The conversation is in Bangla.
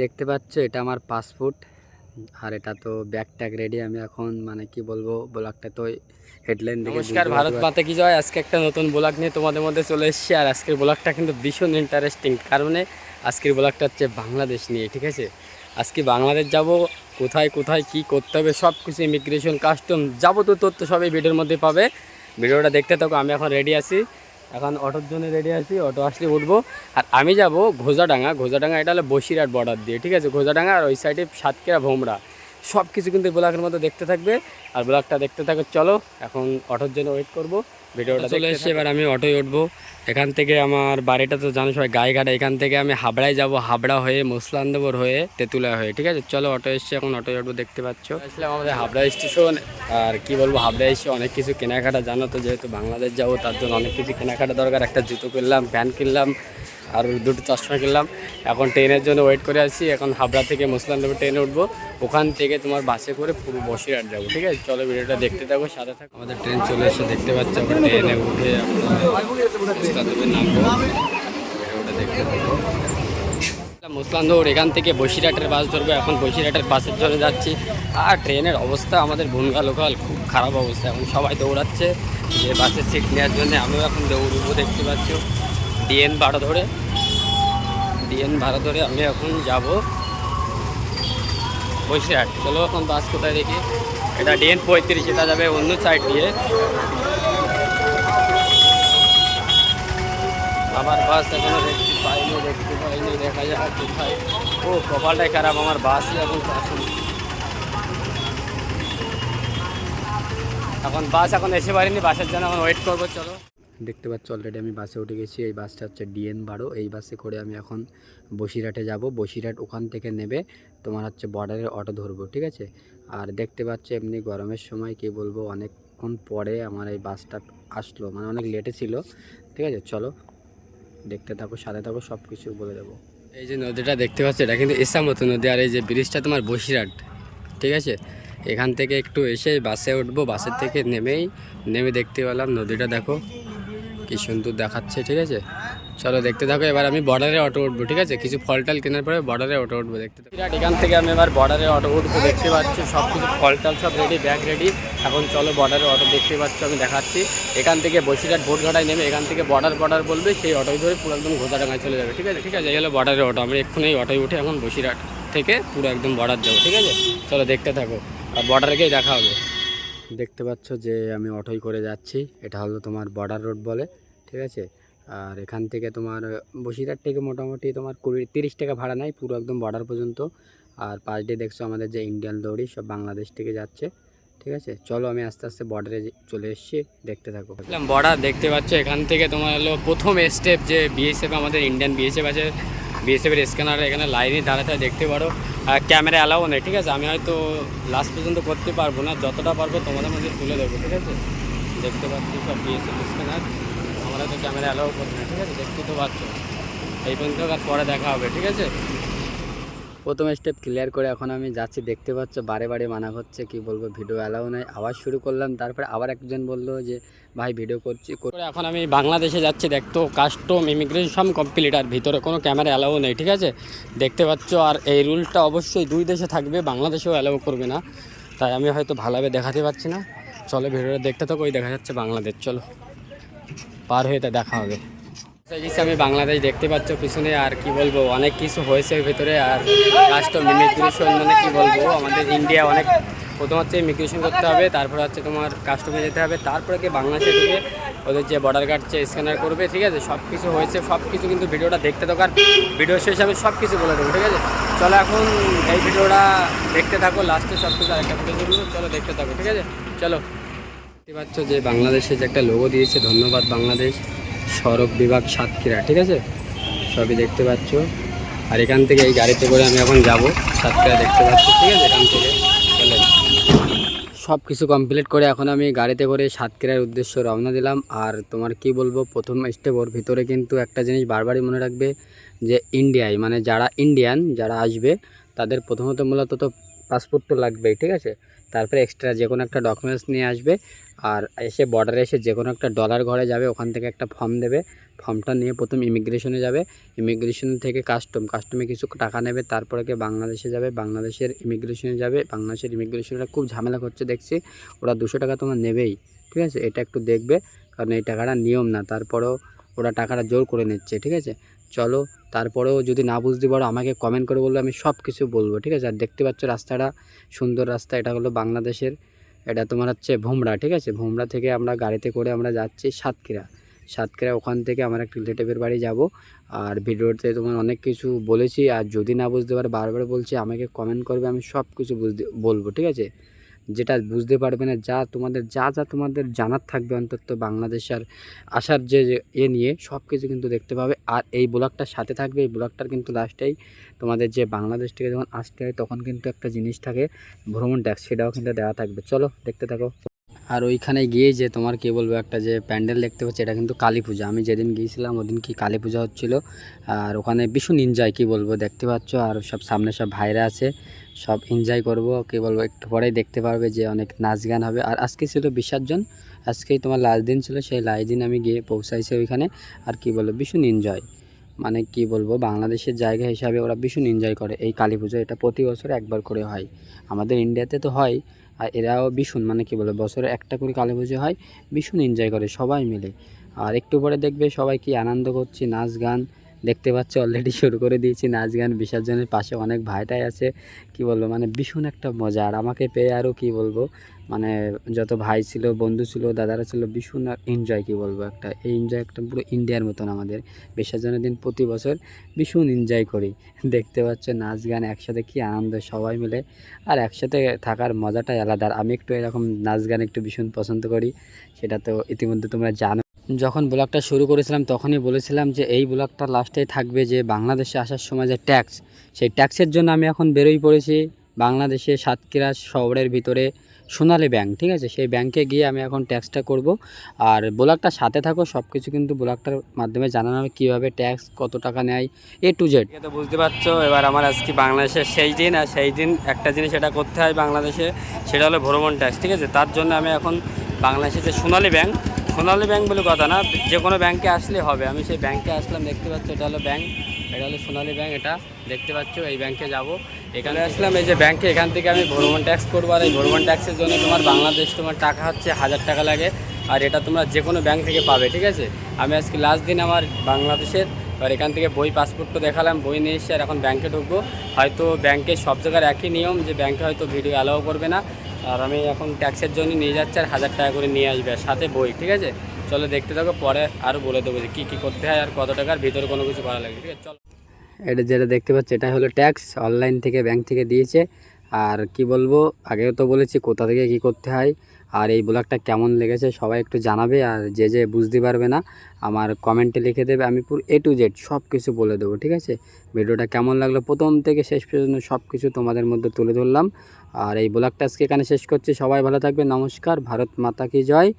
দেখতে পাচ্ছ এটা আমার পাসপোর্ট আর এটা তো ব্যাগ ট্যাগ রেডি আমি এখন মানে কি বলব ব্লগটা তো হেডলাইন দেখে নমস্কার ভারত। মাতা কি জয়? আজকে একটা নতুন ব্লগ নিয়ে তোমাদের মধ্যে চলে এসেছি আর আজকের ব্লগটা কিন্তু ভীষণ ইন্টারেস্টিং কারণে আজকের ব্লগটা হচ্ছে বাংলাদেশ নিয়ে ঠিক আছে? আজকে বাংলাদেশ যাব কোথায় কোথায় কি করতে হবে সব কিছু ইমিগ্রেশন কাস্টম যাবতীয় তথ্য সবই ভিডিওর মধ্যে পাবে। ভিডিওটা দেখতে থাকো আমি এখন রেডি আছি। এখন অটোর জন্য রেডি আছি, অটো আসলে উঠবো। আর আমি যাব ঘোজাডাঙ্গা ঘোজাডাঙ্গা এটা হলো বসিরহাট বর্ডার দিয়ে, ঠিক আছে? ঘোজাডাঙ্গা আর ওই সাইডে সাতকেরা ভোমরা। সব কিছু কিন্তু ব্লগের মধ্যে দেখতে থাকবে। আর ব্লগটা দেখতে থাকো চলো এখন অটোর জন্য ওয়েট করব। ভিডিওটা চলে এসেছে এবার আমি অটোয় উঠবো। এখান থেকে আমার বাড়িটা তো জানো সবাই গায়ে গায়েঘাটা এখান থেকে আমি হাবড়ায় যাব হাবড়া হয়ে মুসলান্দবর হয়ে তেঁতুলা হয়ে ঠিক আছে? চলো অটো এসছে এখন অটোয় উঠবো দেখতে পাচ্ছ। আসলাম আমাদের হাবড়া স্টেশন। আর কি বলব হাবড়া এসে অনেক কিছু কেনাকাটা জানো তো যেহেতু বাংলাদেশ যাব তার জন্য অনেক কিছু কেনাকাটা দরকার। একটা জুতো কিনলাম প্যান্ট কিনলাম আর দুটো চশমা কিনলাম। এখন ট্রেনের জন্য ওয়েট করে আছি। এখন হাবড়া থেকে মুসলান্দপুর ট্রেনে উঠবো। ওখান থেকে তোমার বাসে করে পুরো বসিরহাট যাব, ঠিক আছে? চলো ভিডিওটা দেখতে থাকো, সাথে থাকো। আমাদের ট্রেন চলে এসে দেখতে পাচ্ছ, আমরা ট্রেনে উঠে নামবো। ভিডিওটা এখান থেকে বসিরহাটের বাস ধরবো। এখন বসিরহাটের বাসের জন্য যাচ্ছি। আর ট্রেনের অবস্থা, আমাদের বনগা লোকাল খুব খারাপ অবস্থা। এখন সবাই দৌড়াচ্ছে। যে বাসের সিট নেওয়ার জন্য আমিও এখন দৌড়বো, দেখতে পাচ্ছ। ডিএন ভাড়া ধরে। ডিএন ভাড়া ধরে আমি এখন যাব বসিরহাট চলো এখন বাস কোথায় দেখি। এটা ডিএন পঁয়ত্রিশ, এটা যাবে অন্য সাইড দিয়ে। আমার বাস এখনও দেখতে পাইনি দেখতে পাইনি, দেখা যাক কোথায়। ও, কপালটাই খারাপ, আমার বাসই এখন আসেনি এখন বাস এখন এসে পারিনি, বাসের জন্য এখন ওয়েট করব, চলো। দেখতে পাচ্ছ অলরেডি আমি বাসে উঠে গেছি। এই বাসটা হচ্ছে ডিএন বারো। এই বাসে করে আমি এখন বসিরহাটে যাব। বসিরহাট ওখান থেকে নেবে, তোমার হচ্ছে বর্ডারের অটো ধরবো, ঠিক আছে? আর দেখতে পাচ্ছ, এমনি গরমের সময়, কি বলব, অনেকক্ষণ পরে আমার এই বাসটা আসলো। মানে অনেক লেটে ছিল, ঠিক আছে? চলো, দেখতে থাকো, সাথে থাকো সব কিছু বলে দেবো। এই যে নদীটা দেখতে পাচ্ছ, এটা কিন্তু এসামতো নদী। আর এই যে ব্রিজটা তোমার বসিরহাট, ঠিক আছে? এখান থেকে একটু এসে বাসে উঠবো। বাসের থেকে নেমেই, নেমে দেখতে পেলাম নদীটা, দেখো। কি সুন্দর দেখাচ্ছে ঠিক আছে? চলো দেখতে থাকো এবার আমি বর্ডারে অটো উঠবো ঠিক আছে? কিছু ফল টল কেনার পরে বর্ডারে অটো উঠবো দেখতে বিরাট এখান থেকে আমি এবার বর্ডারে অটো উঠবো দেখতে পাচ্ছি সব কিছু ফল টল সব রেডি ব্যাগ রেডি এখন চলো বর্ডারে অটো দেখতে পাচ্ছ আমি দেখাচ্ছি। এখান থেকে বসিরহাট ভোটঘাটায় নেমে এখান থেকে বর্ডার বর্ডার বলবে সেই অটোয় ধরে পুরো একদম ঘোষাডাঙ্গায় চলে যাবে ঠিক আছে? ঠিক আছে এই হলো বর্ডারের অটো আমি এক্ষুনি এই অটোয় উঠে এখন বসিরহাট থেকে পুরো একদম বর্ডার যাব ঠিক আছে? চলো দেখতে থাকো আর বর্ডারে গিয়ে দেখা হবে। দেখতে পাচ্ছ যে আমি অটোই করে যাচ্ছি। এটা হলো তোমার বর্ডার রোড বলে, ঠিক আছে? আর এখান থেকে তোমার, বসিরহাট থেকে মোটামুটি তোমার কুড়ি, তিরিশ টাকা ভাড়া নেয় পুরো একদম বর্ডার পর্যন্ত। আর পাশ দিয়ে দেখছ আমাদের যে ইন্ডিয়ান দৌড়ি, সব বাংলাদেশ থেকে যাচ্ছে, ঠিক আছে? চলো আমি আস্তে আস্তে বর্ডারে চলে এসেছি, দেখতে থাকো। বর্ডার দেখতে পাচ্ছ এখান থেকে তোমার হলো প্রথম স্টেপ যে বিএসএফ আমাদের ইন্ডিয়ান বিএসএফ আছে। বিএসএফের স্ক্যানার এখানে লাইনে দাঁড়াতে দেখতে পারো। আর ক্যামেরা অ্যালাও নেই, ঠিক আছে? আমি হয়তো লাস্ট পর্যন্ত করতে পারব না, যতটা পারব তোমাদের মধ্যে তুলে দেবো, ঠিক আছে? দেখতে পাচ্ছি সব বিএসএফ স্ক্যানার আমরা তো ক্যামেরা অ্যালাও করব না, ঠিক আছে? দেখতে তো পাচ্ছ। এই পর্যন্ত আর পরে দেখা হবে, ঠিক আছে? প্রথম স্টেপ ক্লিয়ার করে এখন আমি যাচ্ছি, দেখতে পাচ্ছ বারে বারে মানা হচ্ছে, কি বলব ভিডিও অ্যালাও নাই। আবার শুরু করলাম, তারপরে আবার একজন বলল যে ভাই ভিডিও করছি, কর- এখন আমি বাংলাদেশে যাচ্ছি, দেখতো কাস্টম ইমিগ্রেশন কমপ্লিট আর ভিতরে কোনো ক্যামেরা অ্যালাউ নেই, ঠিক আছে? দেখতে পাচ্ছ, আর এই রুলটা অবশ্যই দুই দেশে থাকবে, বাংলাদেশেও অ্যালাউ করবে না। তাই আমি হয়তো ভালোভাবে দেখাতে পারছি না। চলো ভিডিওটা দেখতে থাকো, ওই দেখা যাচ্ছে বাংলাদেশ, চলো। পার হয়ে তা দেখা হবে। আমি বাংলাদেশ দেখতে পাচ্ছ পিছনে, আর কি বলব, অনেক কিছু হয়েছে ভিতরে, আর কাস্টম ইমিগ্রেশন মানে কি বলব, আমাদের ইন্ডিয়া অনেক প্রথম হচ্ছে ইমিগ্রেশন করতে হবে, তারপরে হচ্ছে তোমার কাস্টমে যেতে হবে, তারপরে কি বাংলাদেশে ঢুকে ওদের যে বর্ডার গার্ড যে স্ক্যানার করবে, ঠিক আছে? সব কিছু হয়েছে সব কিছু কিন্তু ভিডিওটা দেখতে আর ভিডিও শেষে আমি সব কিছু বলে দেবো, ঠিক আছে? চলো এখন এই ভিডিওটা দেখতে থাকো লাস্টে সব কিছু আরেকটা ভিডিও চলো দেখতে থাকো, ঠিক আছে? চলো। দেখতে পাচ্ছ যে বাংলাদেশে যে একটা লোগো দিয়েছে, ধন্যবাদ বাংলাদেশ, সড়ক বিভাগ সাতক্ষীরা, ঠিক আছে? সবই দেখতে পাচ্ছ। আর এখান থেকে এই গাড়িতে করে আমি এখন যাব, সাতক্ষীরা দেখতে পাচ্ছ, ঠিক আছে? এখান থেকে। সব কিছু কমপ্লিট করে এখন আমি গাড়িতে করে সাতক্ষীরার উদ্দেশ্যে রওনা দিলাম। আর তোমার কি বলব, প্রথম স্টেপ ওর ভিতরে কিন্তু একটা জিনিস বারবারই মনে রাখবে যে ইন্ডিয়ায় মানে যারা ইন্ডিয়ান যারা আসবে, তাদের প্রথমত মূলত তো পাসপোর্ট তো লাগবেই, ঠিক আছে? তারপরে এক্সট্রা যে কোনো একটা ডকুমেন্টস নিয়ে আসবে আর এসে বর্ডারে এসে যে কোনো একটা ডলার ঘরে যাবে, ওখান থেকে একটা ফর্ম দেবে। ফর্মটা নিয়ে প্রথম ইমিগ্রেশনে যাবে। ইমিগ্রেশন থেকে কাস্টম কাস্টমে কিছু টাকা নেবে, তারপরে গিয়ে বাংলাদেশে যাবে। বাংলাদেশের ইমিগ্রেশনে যাবে। বাংলাদেশের ইমিগ্রেশনটা খুব ঝামেলা করছে, দেখছি। ওরা দুশো টাকা তোমার নেবেই, ঠিক আছে? এটা একটু দেখবে, কারণ এই টাকাটা নিয়ম না। তারপরেও ওরা টাকাটা জোর করে নিচ্ছে, ঠিক আছে? চলো, তারপরেও যদি না বুঝতে পারো, আমাকে কমেন্ট করে বলল আমি সব কিছু বলব, ঠিক আছে? আর দেখতে পাচ্ছ রাস্তাটা, সুন্দর রাস্তা, এটা হলো বাংলাদেশের, এটা তোমার হচ্ছে ভোমরা, ঠিক আছে? ভোমরা থেকে আমরা গাড়িতে করে আমরা যাচ্ছি সাতক্ষীরা। সাতক্ষীরা ওখান থেকে আমার একটা রিলেটিভের বাড়ি যাব। আর ভিডিওতে তোমার অনেক কিছু বলেছি, আর যদি না বুঝতে পারো, বারবার বলছি, আমাকে কমেন্ট করবে, আমি সব কিছু বুঝতে, বলব, ঠিক আছে? যেটা বুঝতে পারবে না, যা তোমাদের, যা যা তোমাদের জানার থাকবে অন্তত বাংলাদেশ আর আসার যে এ নিয়ে, সব কিছু কিন্তু দেখতে পাবে। আর এই ব্লগটার সাথে থাকবে, এই ব্লগটার কিন্তু লাস্টেই তোমাদের যে বাংলাদেশ থেকে যখন আসতে হয়, তখন কিন্তু একটা জিনিস থাকে, ভ্রমণ ট্যাক্স, সেটাও কিন্তু দেওয়া থাকবে। চলো, দেখতে থাকো। আর ওইখানে গিয়ে যে তোমার কি বলব একটা যে প্যান্ডেল দেখতে পাচ্ছি, এটা কিন্তু কালী পূজা। আমি যেদিন গিয়েছিলাম ওদিন কি কালী পূজা হচ্ছিল। আর ওখানে ভীষণ এনজয় কি বলব দেখতে পাচ্ছ, আর সব সামনে সব ভাইরা আছে, সব এনজয় করব। কি বলব, একটু পরেই দেখতে পারবে যে অনেক নাচ গান হবে। আর আজকে ছিল বিসর্জন আজকেই তোমার লাস্ট দিন ছিল, সেই লাস্ট দিন আমি গিয়ে পৌঁছাইছি ওইখানে। আর কি বলব, ভীষণ এনজয় মানে কি বলব, বাংলাদেশের জায়গা হিসাবে ওরা ভীষণ এনজয় করে। এই কালী পুজো এটা প্রতি বছর একবার করে হয়। আমাদের ইন্ডিয়াতে তো হয় আর এরাও ভীষণ মানে কি বলে বছরে একটা করে কালী পুজো হয়, ভীষণ এনজয় করে সবাই মিলে। আর একটু পরে দেখবে সবাই কি আনন্দ করছে, নাচ গান। দেখতে পাচ্ছ অলরেডি শুরু করে দিয়েছি নাচ গান, বিসর্জনের পাশে অনেক ভাইটাই আছে। কি বলব মানে ভীষণ একটা মজা। আর আমাকে পেয়ে আরও কি বলব মানে যত ভাই ছিল, বন্ধু ছিল, দাদারা ছিল, ভীষণ এনজয় কি বলব একটা, এই এনজয় একটা পুরো ইন্ডিয়ার মতন আমাদের। বিসর্জনের দিন প্রতি বছর ভীষণ এনজয় করি। দেখতে পাচ্ছ, নাচ গান একসাথে কি আনন্দ, সবাই মিলে। আর একসাথে থাকার মজাটাই আলাদা। আর আমি একটু এরকম নাচ গান একটু ভীষণ পছন্দ করি, সেটা তো ইতিমধ্যে তোমরা জানো। যখন ব্লগটা শুরু করেছিলাম, তখনই বলেছিলাম যে এই ব্লগটা লাস্টেই থাকবে যে বাংলাদেশে আসার সময় যে ট্যাক্স, সেই ট্যাক্সের জন্য আমি এখন বেরোই পড়েছি বাংলাদেশে সাতক্ষীরা শহরের ভিতরে সোনালী ব্যাংক, ঠিক আছে? সেই ব্যাংকে গিয়ে আমি এখন ট্যাক্সটা করব। আর ব্লগটা সাথে থাকো সব কিছু কিন্তু ব্লগটার মাধ্যমে জানানো হবে কীভাবে ট্যাক্স, কত টাকা নেয় এ টু জেড তো বুঝতে পারছ, এবার আমার আজকে বাংলাদেশের সেই দিন, আর সেই দিন একটা জিনিস এটা করতে হয় বাংলাদেশে, সেটা হলো ভ্রমণ ট্যাক্স, ঠিক আছে? তার জন্য আমি এখন বাংলাদেশে যে সোনালী ব্যাংক সোনালী ব্যাংক বলে কথা না যে কোনো ব্যাংকে আসলে হবে। আমি সেই ব্যাংকে আসলাম দেখতে পাচ্ছ এটা হলো ব্যাংক এটা হলো সোনালী ব্যাংক এটা দেখতে পাচ্ছ এই ব্যাংকে যাব। এখানে আসলাম এই যে ব্যাংকে এখান থেকে আমি ভ্রমণ ট্যাক্স করব। আর এই ভ্রমণ ট্যাক্সের জন্য তোমার বাংলাদেশ তোমার টাকা হচ্ছে হাজার টাকা লাগে। আর এটা তোমরা যে কোনো ব্যাংক থেকে পাবে ঠিক আছে? আমি আজকে লাস্ট দিন আমার বাংলাদেশের আর এখান থেকে বই পাসপোর্টটা দেখালাম বই নিয়ে এসে আর এখন ব্যাংকে ঢুকবো। হয়তো ব্যাংকে সব জায়গার একই নিয়ম যে ব্যাংকে হয়তো ভিডিও অ্যালাউ করবে না। আর আমি এখন ট্যাক্সের জন্য নিয়ে যাচ্ছি আর হাজার টাকা করে নিয়ে আসবে আর সাথে বই, ঠিক আছে? চলো দেখতে থাকো, পরে আরও বলে দেবো যে কী কী করতে হয় আর কত টাকার ভিতরে কোনো কিছু করা লাগে ঠিক আছে? চলো। এটা যেটা দেখতে পাচ্ছি এটা হলো ট্যাক্স, অনলাইন থেকে, ব্যাংক থেকে দিয়েছে। আর কি বলব, আগেও তো বলেছি কোথা থেকে কি করতে হয়। আর এই ব্লগটা কেমন লেগেছে সবাই একটু জানাবে আর যে যে বুঝতে পারবে না, আমার কমেন্টে লিখে দেবে, আমি পুরো এ টু জেড সব কিছু বলে দেবো, ঠিক আছে? ভিডিওটা কেমন লাগল প্রথম থেকে শেষ পর্যন্ত সব কিছু তোমাদের মধ্যে তুলে ধরলাম। আর এই ব্লগটা আজকে এখানে শেষ করছি, সবাই ভালো থাকবে নমস্কার, ভারত মাতা কি জয়।